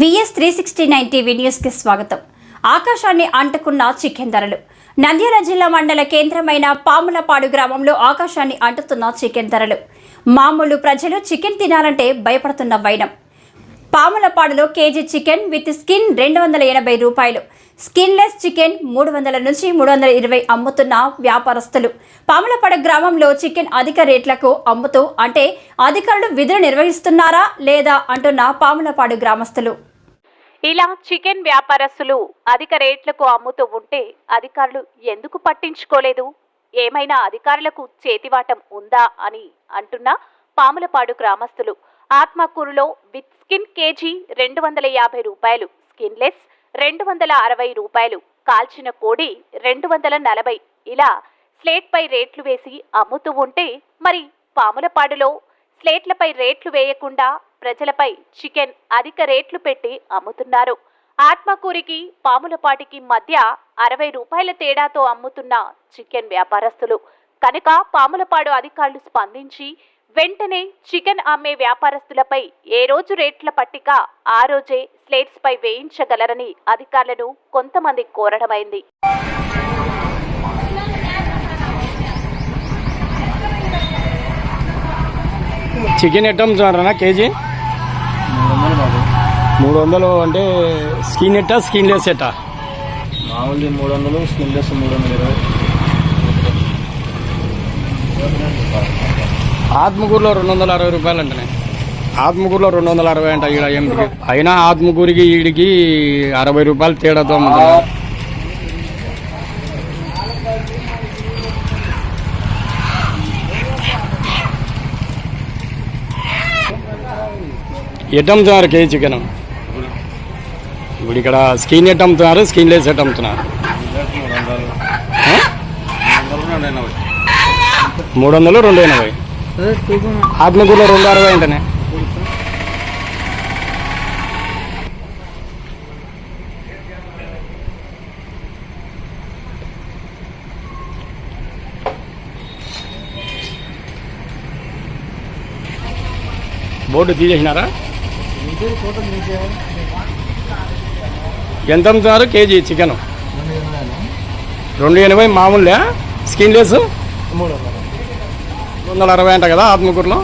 VS three sixty nine TV న్యూస్కి స్వాగతం. ఆకాశాన్ని అంటుకున్న చికెన్ ధరలు నంద్యాల జిల్లా మండల కేంద్రమైన పాములపాడు గ్రామంలో ఆకాశాన్ని అంటుతున్న చికెన్ ధరలు మామూలు ప్రజలు చికెన్ తినాలంటే భయపడుతున్న వైనం. పాములపాడులో కేజీ చికెన్ విత్ స్కిన్ రెండు వందల ఎనభై రూపాయలు. స్కిన్లెస్ చికెన్ మూడు వందల నుంచి మూడు వందల ఇరవై అమ్ముతున్న వ్యాపారస్తులు. పాములపాడు గ్రామంలో చికెన్ అధిక రేట్లకు అమ్ముతూ అంటే అధికారులు విధులు నిర్వహిస్తున్నారా లేదా అంటున్న పాములపాడు గ్రామస్తులు. ఇలా చికెన్ వ్యాపారస్తులు అధిక రేట్లకు అమ్ముతూ ఉంటే అధికారులు ఎందుకు పట్టించుకోలేదు? ఏమైనా అధికారులకు చేతివాటం ఉందా అని అంటున్న పాములపాడు గ్రామస్తులు. ఆత్మకూరులో విత్ స్కిన్ కేజీ రెండు వందల యాభై రూపాయలు స్కిన్లెస్ రెండు వందల అరవై రూపాయలు కాల్చిన కోడి రెండు వందల నలభై. ఇలా స్లేట్పై రేట్లు వేసి అమ్ముతూ ఉంటే మరి పాములపాడులో స్లేట్లపై రేట్లు వేయకుండా ప్రజలపై చికెన్ అధిక రేట్లు పెట్టి అమ్ముతున్నారు. ఆత్మకూరికి పాములపాటికి మధ్య అరవై రూపాయల తేడాతో అమ్ముతున్న చికెన్ వ్యాపారస్తులు. కనుక పాములపాడు అధికారులు స్పందించి వెంటనే చికెన్ అమ్మే వ్యాపారస్తులపై ఏ రోజు రేట్ల పట్టిక ఆ రోజే స్లేట్స్ పై వేయించగలరని అధికారులను కొంతమంది కోరడమైంది. చికెన్ ఎట్ట అమ్ముతున్నారన్నా కేజీ? మూడు వందలు అంటే స్కిన్ ఎట్టా స్కిన్ లెస్ ఎట్టా? మామూలుది మూడు వందలు స్కిన్లెస్ మూడు వందల ఇరవై. ఆత్మకూరులో రెండు వందల అరవై రూపాయలు అంటనే ఆత్మకూరులో రెండు వందల అరవై అంట ఈడ ఎనిమిది అయినా ఆత్మకూరికి ఈడికి అరవై రూపాయలు తేడాతో అమ్ముతున్నారు అమ్ముతున్నారు కేజీ చికెన్? ఇప్పుడు ఇక్కడ స్కిన్ ఎట్ట అమ్ముతున్నారు స్కిన్ లెస్ ఎట్ట అమ్ముతున్నారు మూడు వందలు ఆ? మూడు వందలు రెండు ఎనభై. మూడు రెండు ఆత్మకూరులో రెండు అరవై అంటనే. బోర్డు తీసేసినారా? ఎంత అమ్ముతున్నారు? KG chicken? రెండు ఎనభై మామూలే స్కిన్ లెస్ మూడు రెండు వందల అరవై అంట కదా ఆత్మకూరులో?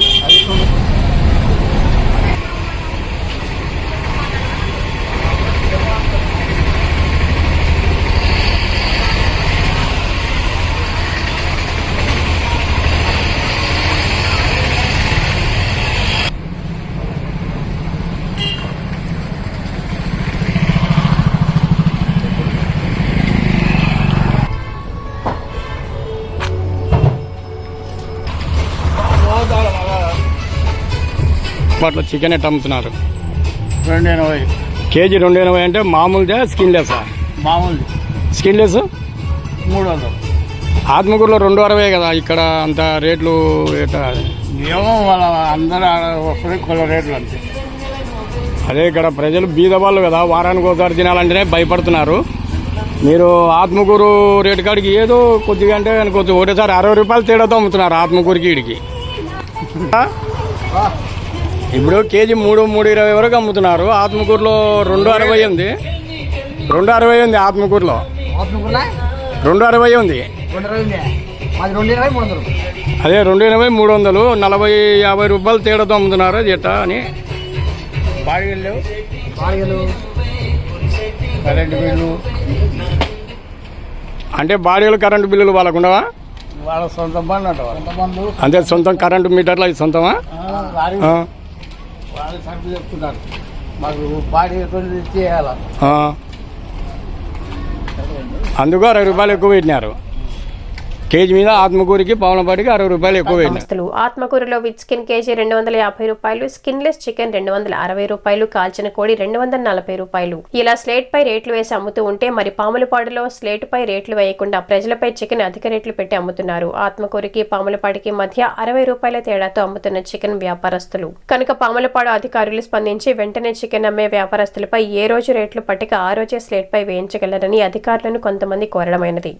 అట్లా చికెన్ ఎట్ట అమ్ముతున్నారు? రెండు ఎనభై కేజీ రెండు ఎనభై అంటే మామూలుదే స్కిన్ లెస్ మామూలుది. స్కిన్ లెస్ మూడు వందలు ఆత్మకూరులో రెండు అరవై కదా ఇక్కడ అంత రేట్లు ఏమో వాళ్ళ అందరూ ఒకరి కొల రేట్లు అంతే. అదే ఇక్కడ ప్రజలు బీద వాళ్ళు కదా వారానికి ఒకసారి తినాలంటేనే భయపడుతున్నారు. మీరు ఆత్మకూరు రేటు కాడికి ఏదో కొద్దిగా అంటే అనుకోవచ్చు. ఒకటేసారి అరవై రూపాయలు తేడాతో అమ్ముతున్నారు ఆత్మకూరుకి ఇడికి ఇప్పుడు కేజీ మూడు మూడు ఇరవై వరకు అమ్ముతున్నారు. ఆత్మకూరులో రెండు అరవై ఉంది. రెండు అరవై ఉంది ఆత్మకూరులో. రెండు అరవై ఉంది. రెండు ఇరవై మాది రెండు ఇరవై మూడు వందలు. అదే రెండు ఎనభై మూడు వందలు. నలభై యాభై రూపాయలు తేడాతో అమ్ముతున్నారు అది ఎట్టా అని కరెంటు బిల్లు. అంటే బాడీలు కరెంటు బిల్లులు వాళ్ళకు ఉండవా? వాళ్ళ సొంత బండ్లు అంట సొంత కరెంటు మీటర్లు అది సొంతమా? వాళ్ళు సరుకు చెప్తున్నారు. మాకు బాడీ తొలి చేయాలి? అందుకు అరవై రూపాయలు ఎక్కువ పెట్టినారు. కేజీ మీద ఆత్మకూరికి పవనపాటికి అరవై రూపాయలు ఎక్కువ సంస్థలు ఆత్మకూరులో విత్ స్కిన్ కేజీ రెండు వందల యాభై రూపాయలు స్కిన్లెస్ చికెన్ రెండు వందల అరవై రూపాయలు కాల్చిన కోడి రెండు వందల నలభై రూపాయలు. ఇలా స్లేట్ పై రేట్లు వేసి అమ్ముతూ ఉంటే మరి పాములపాడులో స్లేట్ పై రేట్లు వేయకుండా ప్రజలపై చికెన్ అధిక రేట్లు పెట్టి అమ్ముతున్నారు. ఆత్మకూరికి పాములపాడికి మధ్య అరవై రూపాయల తేడాతో అమ్ముతున్న చికెన్ వ్యాపారస్తులు. కనుక పాములపాడు అధికారులు స్పందించి వెంటనే చికెన్ అమ్మే వ్యాపారస్తులపై ఏ రోజు రేట్లు పట్టిక ఆ రోజే స్లేట్ పై వేయించగలరని అధికారులను కొంతమంది కోరడమైనది.